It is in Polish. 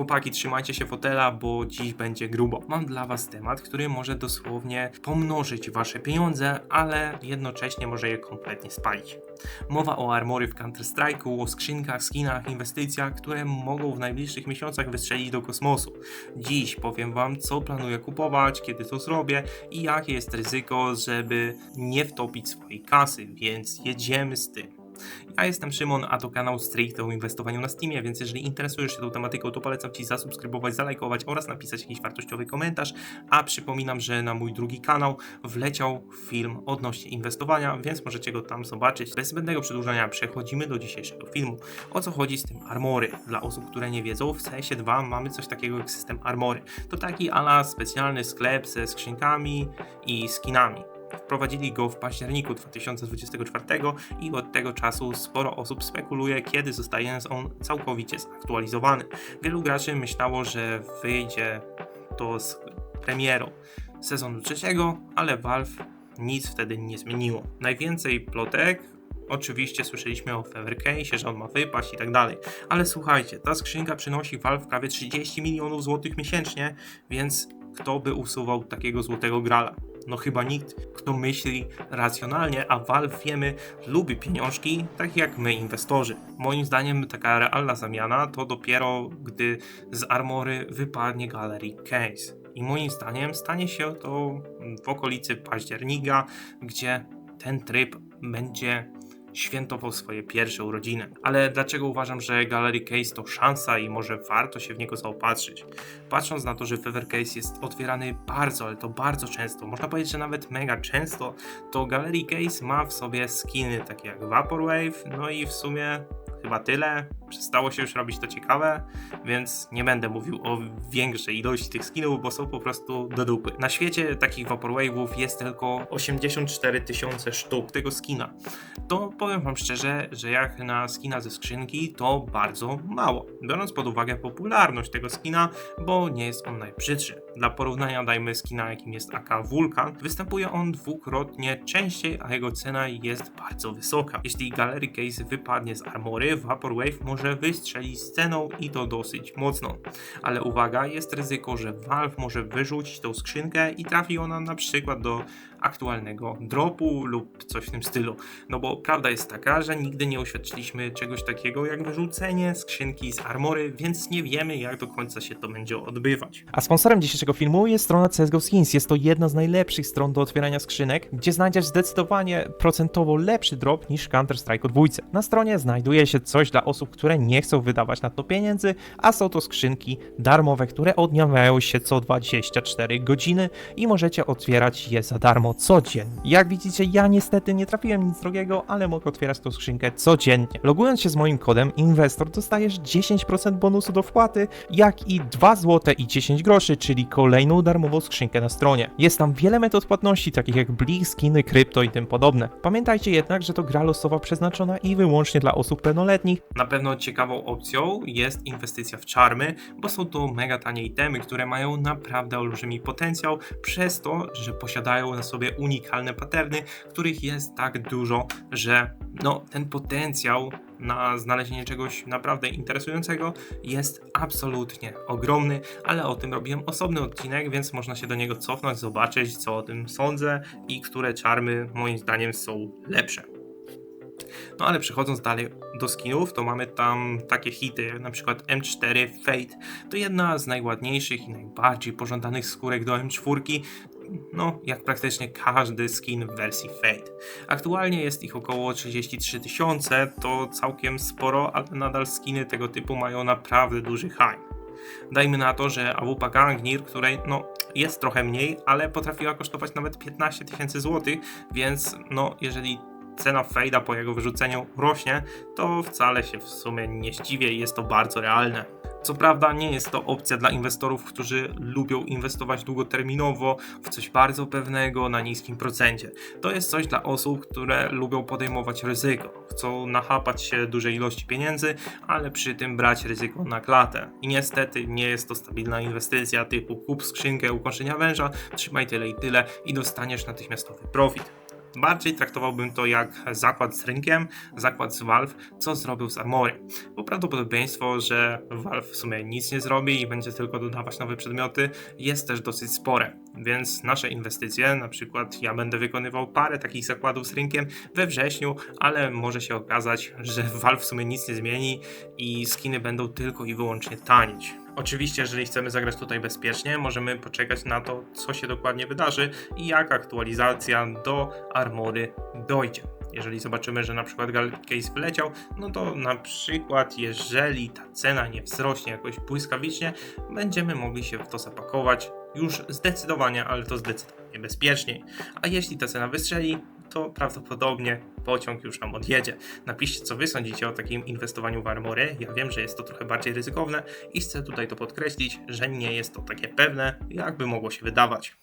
Chłopaki, trzymajcie się fotela, bo dziś będzie grubo. Mam dla was temat, który może dosłownie pomnożyć wasze pieniądze, ale jednocześnie może je kompletnie spalić. Mowa o armory w Counter-Strike'u, o skrzynkach, skinach, inwestycjach, które mogą w najbliższych miesiącach wystrzelić do kosmosu. Dziś powiem wam, co planuję kupować, kiedy to zrobię i jakie jest ryzyko, żeby nie wtopić swojej kasy, więc jedziemy z tym. Ja jestem Szymon, a to kanał stricte o inwestowaniu na Steamie, więc jeżeli interesujesz się tą tematyką, to polecam Ci zasubskrybować, zalajkować oraz napisać jakiś wartościowy komentarz. A przypominam, że na mój drugi kanał wleciał film odnośnie inwestowania, więc możecie go tam zobaczyć. Bez zbędnego przedłużania przechodzimy do dzisiejszego filmu. O co chodzi z tym Armory? Dla osób, które nie wiedzą, w CS2 mamy coś takiego jak system Armory. To taki ala specjalny sklep ze skrzynkami i skinami. Wprowadzili go w październiku 2024 i od tego czasu sporo osób spekuluje, kiedy zostanie on całkowicie zaktualizowany. Wielu graczy myślało, że wyjdzie to z premierą sezonu trzeciego, ale Valve nic wtedy nie zmieniło. Najwięcej plotek Oczywiście słyszeliśmy o Fevercase, że on ma wypaść i tak dalej. Ale słuchajcie, ta skrzynka przynosi Valve prawie 30 milionów złotych miesięcznie, więc kto by usuwał takiego złotego grala? No chyba nikt, kto myśli racjonalnie, a Valve wiemy, lubi pieniążki, tak jak my inwestorzy. Moim zdaniem taka realna zamiana to dopiero gdy z Armory wypadnie Gallery Case. I moim zdaniem stanie się to w okolicy października, gdzie ten tryb będzie świętował swoje pierwsze urodziny. Ale dlaczego uważam, że Gallery Case to szansa i może warto się w niego zaopatrzyć? Patrząc na to, że Fever Case jest otwierany bardzo, ale to bardzo często, można powiedzieć, że nawet mega często, to Gallery Case ma w sobie skiny takie jak Vaporwave, no i w sumie chyba tyle. Przestało się już robić to ciekawe, więc nie będę mówił o większej ilości tych skinów, bo są po prostu do dupy. Na świecie takich Vaporwave'ów jest tylko 84 tysiące sztuk tego skina. To powiem wam szczerze, że jak na skina ze skrzynki, to bardzo mało. Biorąc pod uwagę popularność tego skina, bo nie jest on najbrzydszy. Dla porównania dajmy skina, jakim jest AK Vulkan. Występuje on dwukrotnie częściej, a jego cena jest bardzo wysoka. Jeśli Gallery Case wypadnie z armory, Vaporwave może wystrzelić z ceną i to dosyć mocno. Ale uwaga, jest ryzyko, że Valve może wyrzucić tą skrzynkę i trafi ona na przykład do aktualnego dropu lub coś w tym stylu. No bo prawda jest taka, że nigdy nie oświadczyliśmy czegoś takiego jak wyrzucenie skrzynki z armory, więc nie wiemy jak do końca się to będzie odbywać. A sponsorem dzisiejszego filmu jest strona CSGO Skins. Jest to jedna z najlepszych stron do otwierania skrzynek, gdzie znajdziesz zdecydowanie procentowo lepszy drop niż Counter-Strike 2. Na stronie znajduje się coś dla osób, które nie chcą wydawać na to pieniędzy, a są to skrzynki darmowe, które odnawiają się co 24 godziny i możecie otwierać je za darmo codziennie. Jak widzicie, ja niestety nie trafiłem nic drogiego, ale mogę otwierać tą skrzynkę codziennie. Logując się z moim kodem Investor dostajesz 10% bonusu do wpłaty, jak i 2 zł i 10 groszy, czyli kolejną darmową skrzynkę na stronie. Jest tam wiele metod płatności, takich jak Blik, skiny, krypto i tym podobne. Pamiętajcie jednak, że to gra losowa przeznaczona i wyłącznie dla osób pełnoletnich, Na pewno ciekawą opcją jest inwestycja w czarmy, bo są to mega tanie itemy, które mają naprawdę olbrzymi potencjał, przez to, że posiadają na sobie unikalne paterny, których jest tak dużo, że no, ten potencjał na znalezienie czegoś naprawdę interesującego jest absolutnie ogromny, ale o tym robiłem osobny odcinek, więc można się do niego cofnąć, zobaczyć co o tym sądzę i które czarmy moim zdaniem są lepsze. No ale przechodząc dalej do skinów, to mamy tam takie hity jak na przykład M4 Fate. To jedna z najładniejszych i najbardziej pożądanych skórek do M4. No, jak praktycznie każdy skin w wersji Fate. Aktualnie jest ich około 33 tysiące, to całkiem sporo, ale nadal skiny tego typu mają naprawdę duży hype. Dajmy na to, że AWP Gangnir, której no jest trochę mniej, ale potrafiła kosztować nawet 15 tysięcy złotych, więc no jeżeli cena fejda po jego wyrzuceniu rośnie, to wcale się w sumie nie zdziwię i jest to bardzo realne. Co prawda nie jest to opcja dla inwestorów, którzy lubią inwestować długoterminowo w coś bardzo pewnego na niskim procencie. To jest coś dla osób, które lubią podejmować ryzyko. Chcą nachapać się dużej ilości pieniędzy, ale przy tym brać ryzyko na klatę. I niestety nie jest to stabilna inwestycja typu kup skrzynkę ukończenia węża, trzymaj tyle i tyle i dostaniesz natychmiastowy profit. Bardziej traktowałbym to jak zakład z rynkiem, zakład z Valve, co zrobił z Armory. Bo prawdopodobieństwo, że Valve w sumie nic nie zrobi i będzie tylko dodawać nowe przedmioty, jest też dosyć spore. Więc nasze inwestycje, na przykład ja będę wykonywał parę takich zakładów z rynkiem we wrześniu, ale może się okazać, że Valve w sumie nic nie zmieni i skiny będą tylko i wyłącznie tanić. Oczywiście, jeżeli chcemy zagrać tutaj bezpiecznie, możemy poczekać na to, co się dokładnie wydarzy i jak aktualizacja do Armory dojdzie. Jeżeli zobaczymy, że na przykład Case wyleciał, no to na przykład, jeżeli ta cena nie wzrośnie jakoś błyskawicznie, będziemy mogli się w to zapakować już zdecydowanie, ale to zdecydowanie bezpieczniej. A jeśli ta cena wystrzeli, to prawdopodobnie pociąg już nam odjedzie. Napiszcie, co wy sądzicie o takim inwestowaniu w armory. Ja wiem, że jest to trochę bardziej ryzykowne i chcę tutaj to podkreślić, że nie jest to takie pewne, jakby mogło się wydawać.